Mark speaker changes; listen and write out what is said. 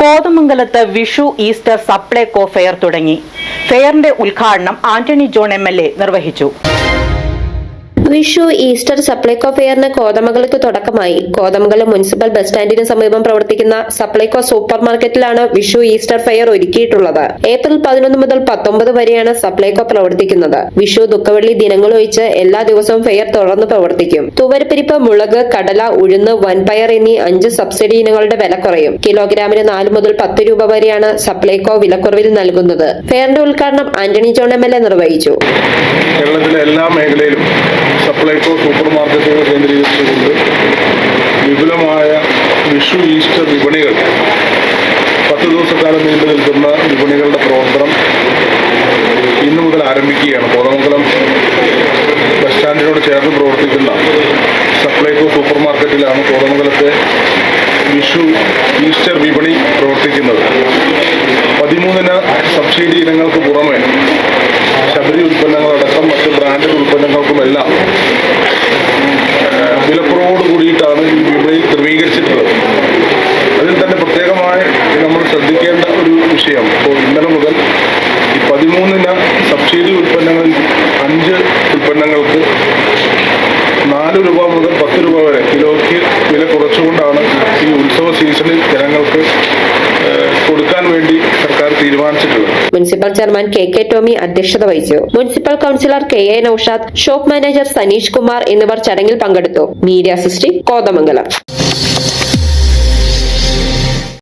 Speaker 1: കോതമംഗലത്ത് Vishu Easter Supplyco fair തുടങ്ങി. ഫെയറിന്റെ ഉദ്ഘാടനം ആന്റണി ജോൺ എം നിർവഹിച്ചു.
Speaker 2: വിഷു ഈസ്റ്റർ സപ്ലൈകോ ഫെയറിന് കോതമംഗലത്ത് തുടക്കമായി. കോതമംഗലം മുനിസിപ്പൽ ബസ് സ്റ്റാൻഡിന് സമീപം പ്രവർത്തിക്കുന്ന സപ്ലൈകോ സൂപ്പർ മാർക്കറ്റിലാണ് വിഷു ഈസ്റ്റർ ഫെയർ ഒരുക്കിയിട്ടുള്ളത്. ഏപ്രിൽ പതിനൊന്ന് മുതൽ പത്തൊമ്പത് വരെയാണ് സപ്ലൈകോ പ്രവർത്തിക്കുന്നത്. വിഷു ദുഃഖവെള്ളി ദിനങ്ങളൊഴിച്ച് എല്ലാ ദിവസവും ഫെയർ തുടർന്ന് പ്രവർത്തിക്കും. തുവരപ്പരിപ്പ് മുളക് കടല ഉഴുന്ന് വൻപയർ എന്നീ അഞ്ച് സബ്സിഡി ഇനങ്ങളുടെ വില കുറയും. കിലോഗ്രാമിന് നാല് മുതൽ പത്ത് രൂപ വരെയാണ് സപ്ലൈകോ വിലക്കുറവിൽ നൽകുന്നത്. ഫെയറിന്റെ ഉദ്ഘാടനം ആന്റണി ജോൺ എം നിർവഹിച്ചു.
Speaker 3: കേരളത്തിലെ എല്ലാ മേഖലയിലും സപ്ലൈകോ സൂപ്പർ മാർക്കറ്റുകൾ കേന്ദ്രീകരിച്ചുകൊണ്ട് വിപുലമായ വിഷു ഈസ്റ്റർ വിപണികൾ പത്ത് ദിവസക്കാലം നീണ്ടു നിൽക്കുന്ന വിപണികളുടെ പ്രവർത്തനം ഇന്നു മുതൽ ആരംഭിക്കുകയാണ്. കോതമംഗലം ബസ് സ്റ്റാൻഡിനോട് ചേർന്ന് പ്രവർത്തിക്കുന്ന സപ്ലൈകോ സൂപ്പർ മാർക്കറ്റിലാണ് കോതമംഗലത്തെ വിഷു ഈസ്റ്റർ വിപണി പ്രവർത്തിക്കുന്നത്. പതിമൂന്നിന് സബ്സിഡി ഇനങ്ങൾക്ക് പുറമെ ശബരി ഉൽപ്പന്നങ്ങളടക്കം മറ്റ് ബ്രാൻഡഡ് ഉൽപ്പന്നങ്ങൾക്കുമെല്ലാം ഏഹ്, വിലക്കുറവോട് കൂടിയിട്ടാണ് ഈ വിപണി ക്രമീകരിച്ചിട്ടുള്ളത്. അതിൽ തന്നെ പ്രത്യേകമായി നമ്മൾ ശ്രദ്ധിക്കേണ്ട ഒരു വിഷയം ഇപ്പോൾ ഇന്നലെ മുതൽ ഈ പതിമൂന്നിന് സബ്സിഡി ഉൽപ്പന്നങ്ങളിൽ അഞ്ച് ഉൽപ്പന്നങ്ങൾക്ക് നാല് രൂപ മുതൽ പത്ത് രൂപ വരെ കിലോയ്ക്ക് വില കുറച്ചുകൊണ്ടാണ് ഈ ഉത്സവ സീസണിൽ ജനങ്ങൾക്ക്
Speaker 2: municipal chairman K K Tomy അധ്യക്ഷത വഹിച്ചു. Municipal councillor K A Naushad shop manager Saneesh Kumar എന്നിവർ ചടങ്ങിൽ പങ്കെടുത്തു. മീഡിയ സിസ്റ്റി കോതമംഗലം.